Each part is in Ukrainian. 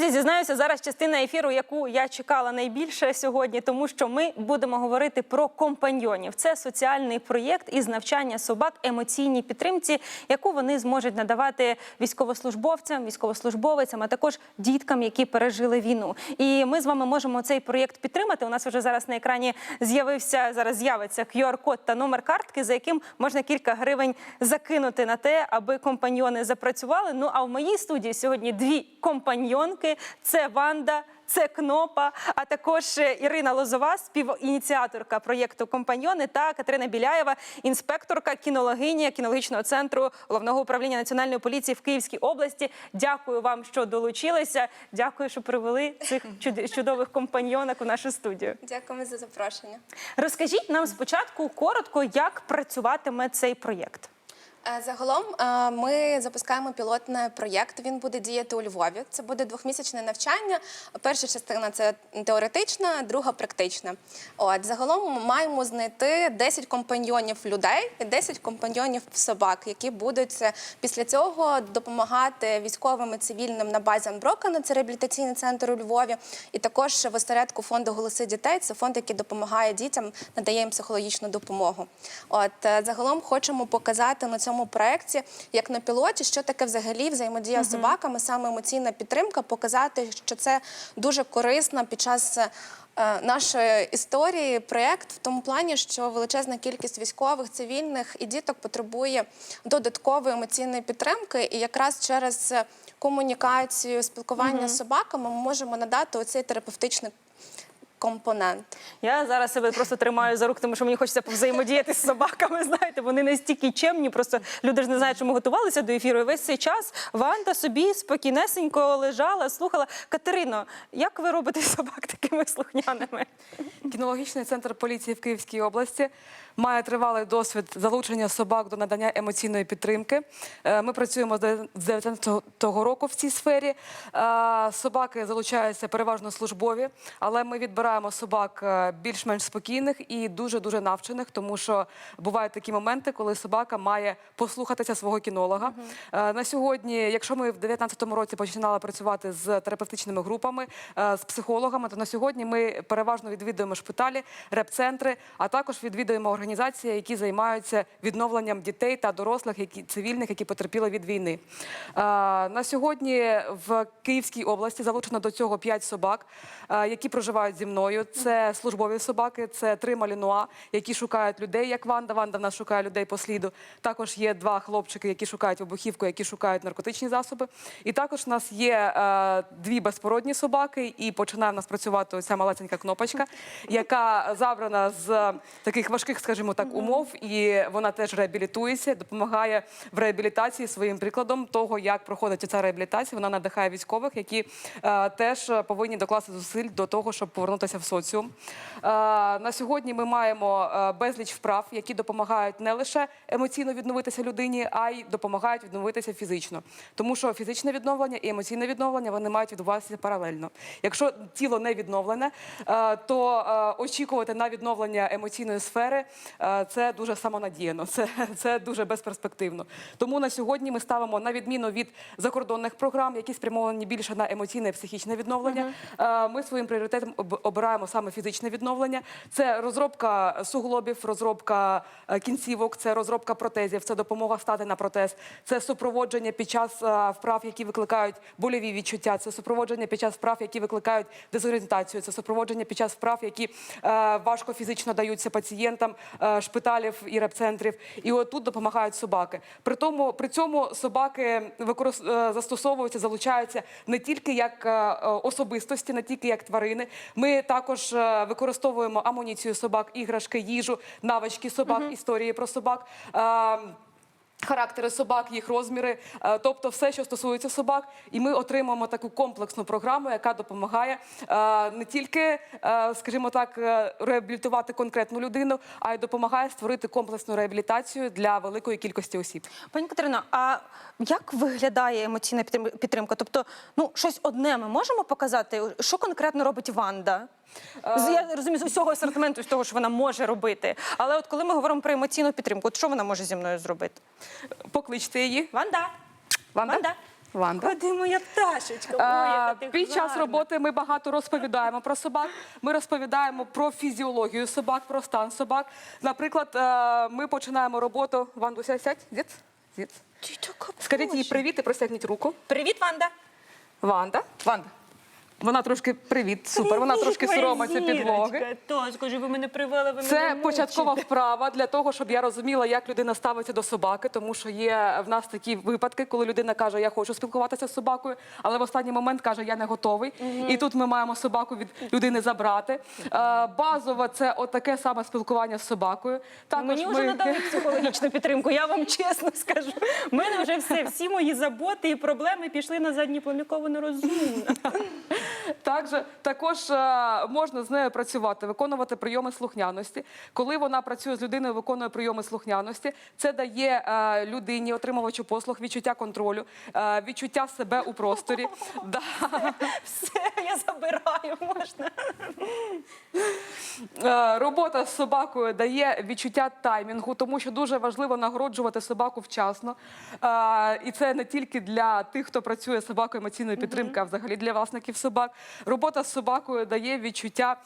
Друзі, зізнаюся, зараз частина ефіру, яку я чекала найбільше сьогодні, тому що ми будемо говорити про компаньйонів. Це соціальний проєкт із навчання собак емоційній підтримці, яку вони зможуть надавати військовослужбовцям, військовослужбовицям, а також діткам, які пережили війну. І ми з вами можемо цей проєкт підтримати. У нас вже зараз на екрані з'явився зараз з'явиться QR-код та номер картки, за яким можна кілька гривень закинути на те, аби компаньйони запрацювали. Ну а в моїй студії сьогодні дві компаньйонки: це Ванда. Це Кнопа, а також е, Ірина Лозова, співініціаторка проєкту Компаньйони та Катерина Біляєва, інспекторка кінологиня кінологічного центру головного управління національної поліції в Київській області. Дякую вам, що долучилися. Дякую, що привели цих чуд- чудових компаньйонок у нашу студію. Дякуємо за запрошення. Розкажіть нам спочатку коротко, як працюватиме цей проєкт. Е, Загалом е, ми запускаємо пілотний проєкт. Він буде діяти у Львові. Це буде двохмісячне навчання. Перша частина це теоретична, друга практична. От загалом маємо знайти 10 компаньйонів людей і 10 компаньйонів собак, які будуть е, після цього допомагати військовим і цивільним на базі Анброкена, це реабілітаційний центр у Львові, і також в осередку фонду Голоси дітей. Це фонд, який допомагає дітям, надає їм психологічну допомогу. От загалом хочемо показати на цьому проєкті, як на пілоті, що таке взагалі взаємодія з собаками, саме емоційна підтримка, показати, що це дуже корисно під час. е, Нашої історії проєкт в тому плані, що величезна кількість військових, цивільних і діток потребує додаткової емоційної підтримки, і якраз через комунікацію, спілкування з собаками ми можемо надати оцей терапевтичний компонент. Я зараз себе просто тримаю за руку, тому що мені хочеться повзаємодіяти з собаками. Знаєте, вони настільки чемні, просто люди ж не знають, що ми готувалися до ефіру. І весь цей час Ванда собі спокійнесенько лежала, слухала. Катерино, як ви робите собак такими слухняними? Кінологічний центр поліції в Київській області має тривалий досвід залучення собак до надання емоційної підтримки. Е, Ми працюємо з 2019 року в цій сфері. Е, Собаки залучаються переважно службові, але ми відбираємо собак е, більш-менш спокійних і дуже дуже навчених, тому що бувають такі моменти, коли собака має послухатися свого кінолога. Е, На сьогодні, якщо ми в 2019 році починали працювати з терапевтичними групами, е, з психологами, то на сьогодні ми переважно відвідуємо шпиталі, реп-центри, а також відвідуємо організації, які займаються відновленням дітей та дорослих, які цивільних, які потерпіли від війни. На сьогодні в Київській області залучено до цього 5 собак, які проживають зі мною. Це службові собаки, це три малінуа, які шукають людей, як Ванда. Ванда в нас шукає людей по сліду. Також є два хлопчики, які шукають вибухівку, які шукають наркотичні засоби. І також у нас є е, дві безпородні собаки, і починає в нас працювати оця малесенька кнопочка, яка забрана з таких важких, скажімо так, умов, і вона теж реабілітується, допомагає в реабілітації своїм прикладом того, як проходить ця реабілітація. Вона надихає військових, які е, теж повинні докласти зусиль до того, щоб повернутися в соціум. Е, на сьогодні ми маємо е, безліч вправ, які допомагають не лише емоційно відновитися людині, а й допомагають відновитися фізично. Тому що фізичне відновлення і емоційне відновлення вони мають відбуватися паралельно. Якщо тіло не відновлене, е, то очікувати на відновлення емоційної сфери це дуже самонадіяно, це, це дуже безперспективно. Тому на сьогодні ми ставимо на відміну від закордонних програм, які спрямовані більше на емоційне і психічне відновлення. Ми своїм пріоритетом об- обираємо саме фізичне відновлення. Це розробка суглобів, розробка е, кінцівок, це розробка протезів, це допомога стати на протез, це супроводження під час е, вправ, які викликають больові відчуття, це супроводження під час вправ, які викликають дезорієнтацію, це супроводження під час вправ, які е, важко фізично даються пацієнтам шпиталів і репцентрів. І от тут допомагають собаки. При тому при цьому собаки викорис... е, застосовуються, залучаються не тільки як особистості, не тільки як тварини. Ми також е, використовуємо амуніцію собак, іграшки, їжу, навички собак, історії про собак. Е, Характери собак, їх розміри, е, тобто все, що стосується собак, і ми отримуємо таку комплексну програму, яка допомагає не тільки, скажімо так, реабілітувати конкретну людину, а й допомагає створити комплексну реабілітацію для великої кількості осіб. Пані Катерино, а як виглядає емоційна підтримка? Тобто, ну щось одне ми можемо показати, що конкретно робить Ванда? З- Я розумію з усього асортименту, з того, що вона може робити. Але от коли ми говоримо про емоційну підтримку, от що вона може зі мною зробити? Покличте її. Ванда, Ванда? Ванда, Ванда. Куди моя пташечка? Ой, А, яка ти Під час гарна. роботи ми багато розповідаємо про собак. Ми розповідаємо про фізіологію собак, про стан собак. Наприклад, е, ми починаємо роботу. Вандуся, сядь. Ти така Скажіть їй привіт і простягніть руку. Привіт, Ванда. Ванда. Ванда. Вона трошки привіт, супер. Вона Привіт, трошки моя соромиться підлоги. То, скажи, ви мене привели, ви Це мене початкова мучите. вправа для того, щоб я розуміла, як людина ставиться до собаки, тому що є в нас такі випадки, коли людина каже, я хочу спілкуватися з собакою, але в останній момент каже, я не готовий. І тут ми маємо собаку від людини забрати. Е, Базово це отаке саме спілкування з собакою. Також Мені ми... вже надали психологічну підтримку, я вам чесно скажу. У мене вже все, всі мої заботи і проблеми пішли на задній план, розумна. Також, також е, можна з нею працювати, виконувати прийоми слухняності. Коли вона працює з людиною, виконує прийоми слухняності, це дає е, людині, отримувачу послуг, відчуття контролю, е, відчуття себе у просторі. Да. Все, я забираю, можна. Робота з собакою дає відчуття таймінгу, тому що дуже важливо нагороджувати собаку вчасно. І це не тільки для тих, хто працює з собакою емоційної підтримки, а взагалі для власників собак. Робота з собакою дає відчуття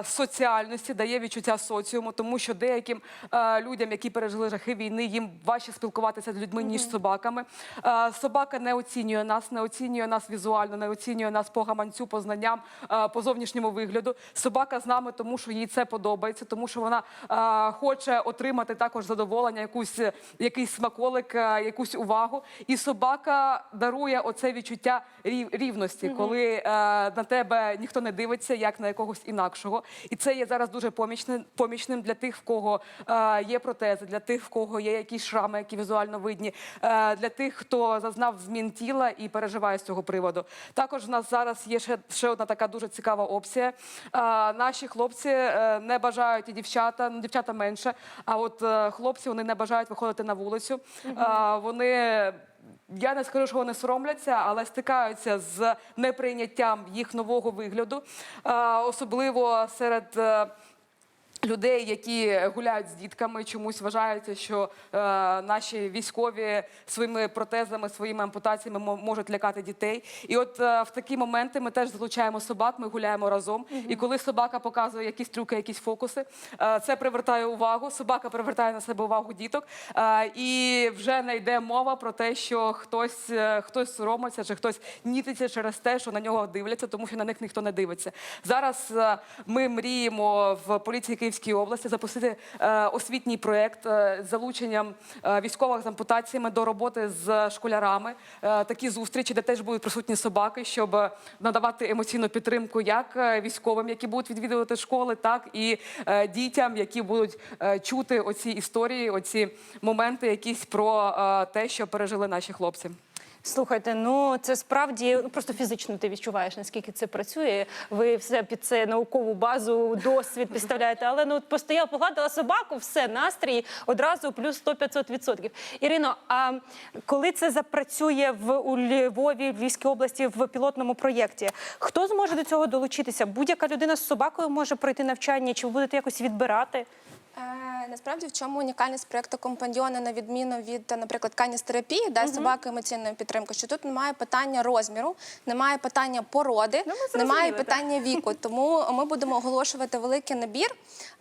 е, соціальності, дає відчуття соціуму, тому що деяким е, людям, які пережили жахи війни, їм важче спілкуватися з людьми, ніж з собаками. Е, Собака не оцінює нас, не оцінює нас візуально, не оцінює нас по гаманцю, по знанням, е, по зовнішньому вигляду. Собака з нами, тому що їй це подобається, тому що вона е, хоче отримати також задоволення, якусь якийсь смаколик, е, якусь увагу. І собака дарує оце відчуття рів- рівності, коли е, на тебе ніхто не дивиться, як на якогось інакшого. І це є зараз дуже помічним, помічним для тих, в кого е, є протези, для тих, в кого є якісь шрами, які візуально видні, е, для тих, хто зазнав змін тіла і переживає з цього приводу. Також в нас зараз є ще, ще одна така дуже цікава опція. Е, наші хлопці не бажають і дівчата, ну дівчата менше. А от хлопці вони не бажають виходити на вулицю. Вони. Я не скажу, що вони соромляться, але стикаються з неприйняттям їх нового вигляду, Е, особливо серед. Людей, які гуляють з дітками, чомусь вважається, що е, наші військові своїми протезами, своїми ампутаціями можуть лякати дітей. І от е, в такі моменти ми теж залучаємо собак, ми гуляємо разом. І коли собака показує якісь трюки, якісь фокуси, е, це привертає увагу. Собака привертає на себе увагу діток. Е, і вже не йде мова про те, що хтось, е, хтось соромиться чи хтось нітиться через те, що на нього дивляться, тому що на них ніхто не дивиться. Зараз е, ми мріємо в поліції Київської області запустити е, освітній проєкт е, з залученням е, військових з ампутаціями до роботи з школярами. Такі зустрічі, де теж будуть присутні собаки, щоб надавати емоційну підтримку як військовим, які будуть відвідувати школи, так і дітям, які будуть чути оці історії, оці моменти, якісь про те, що пережили наші хлопці. Слухайте, ну це справді ну, просто фізично ти відчуваєш, наскільки це працює. Ви все під це наукову базу, досвід підставляєте. Але ну от постояла, погладила собаку, все, настрій одразу плюс 100-500%. Ірино, а коли це запрацює в у Львові, в Львівській області в пілотному проєкті, хто зможе до цього долучитися? Будь-яка людина з собакою може пройти навчання, чи ви будете якось відбирати? Е, Насправді, в чому унікальність проєкту компаньйони, на відміну від, наприклад, каністерапії, де собаки емоційної підтримки, що тут немає питання розміру, немає питання породи, Ну, немає так. питання віку. Тому ми будемо оголошувати великий набір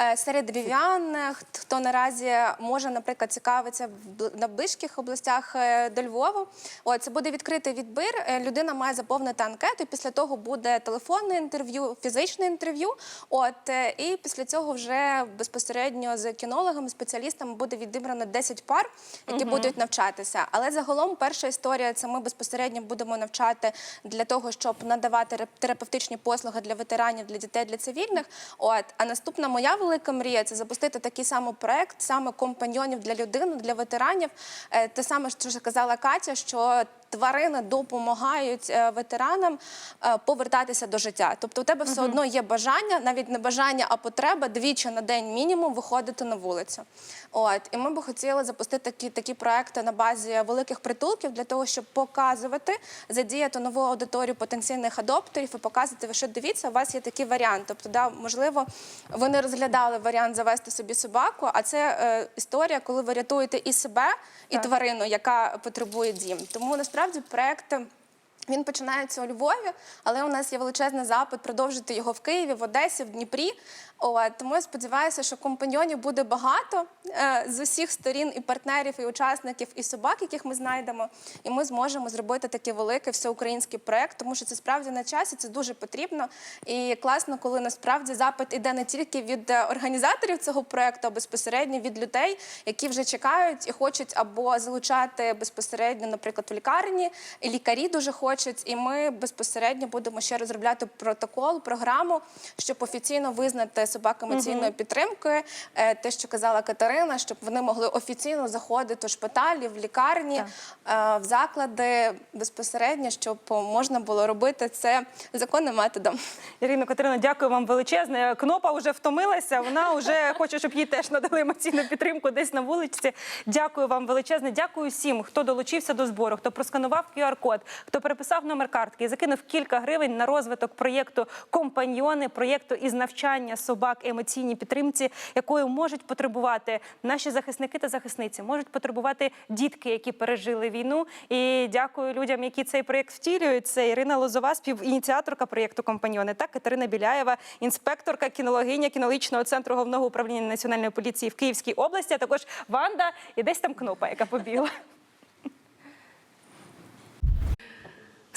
е, серед львів'ян, хто наразі може, наприклад, цікавитися на близьких областях е, до Львова. От це буде відкритий відбір. Людина має заповнити анкету. Після того буде телефонне інтерв'ю, фізичне інтерв'ю. От і після цього вже безпосередньо з кінологами, спеціалістами буде відібрано 10 пар, які будуть навчатися. Але загалом перша історія це ми безпосередньо будемо навчати для того, щоб надавати терапевтичні послуги для ветеранів, для дітей, для цивільних. От а наступна моя велика мрія це запустити такий самий проект, саме компаньйонів для людини, для ветеранів. Е, Те саме, що казала Катя, що тварини допомагають е, ветеранам е, повертатися до життя. Тобто, у тебе все одно є бажання, навіть не бажання, а потреба двічі на день мінімум виходити на вулицю. От і ми би хотіли запустити такі, такі проекти на базі великих притулків для того, щоб показувати, задіяти нову аудиторію потенційних адоптерів і показувати, що дивіться, у вас є такий варіант. Тобто, да, можливо, ви не розглядали варіант завести собі собаку, а це е, історія, коли ви рятуєте і себе, і Так. тварину, яка потребує дім. Тому насправді проект. Він починається у Львові, але у нас є величезний запит продовжити його в Києві, в Одесі, в Дніпрі. От, тому я сподіваюся, що компаньйонів буде багато е, з усіх сторін і партнерів, і учасників, і собак, яких ми знайдемо. І ми зможемо зробити такий великий всеукраїнський проект, тому що це справді на часі, це дуже потрібно. І класно, коли насправді запит іде не тільки від е, організаторів цього проекту, а безпосередньо від людей, які вже чекають і хочуть або залучати безпосередньо, наприклад, в лікарні. І лікарі дуже хочуть. І ми безпосередньо будемо ще розробляти протокол, програму, щоб офіційно визнати собак емоційною підтримкою. Е, Те, що казала Катерина, щоб вони могли офіційно заходити в шпиталі, в лікарні, е, в заклади безпосередньо, щоб можна було робити це законним методом. Ірино Катерина, дякую вам величезне. Кнопа вже втомилася. Вона вже хоче, щоб їй теж надали емоційну підтримку десь на вулиці. Дякую вам величезне. Дякую всім, хто долучився до збору, хто просканував QR-код, хто переписав номер картки і закинув кілька гривень на розвиток проєкту Компаньйони, проєкту із навчання собак емоційній підтримці, якої можуть потребувати наші захисники та захисниці, можуть потребувати дітки, які пережили війну. І дякую людям, які цей проєкт втілюють. Це Ірина Лозова, співініціаторка проєкту Компаньйони, та Катерина Біляєва, інспекторка, кінологиня кінологічного центру головного управління національної поліції в Київській області. А також Ванда і десь там кнопа, яка побігла.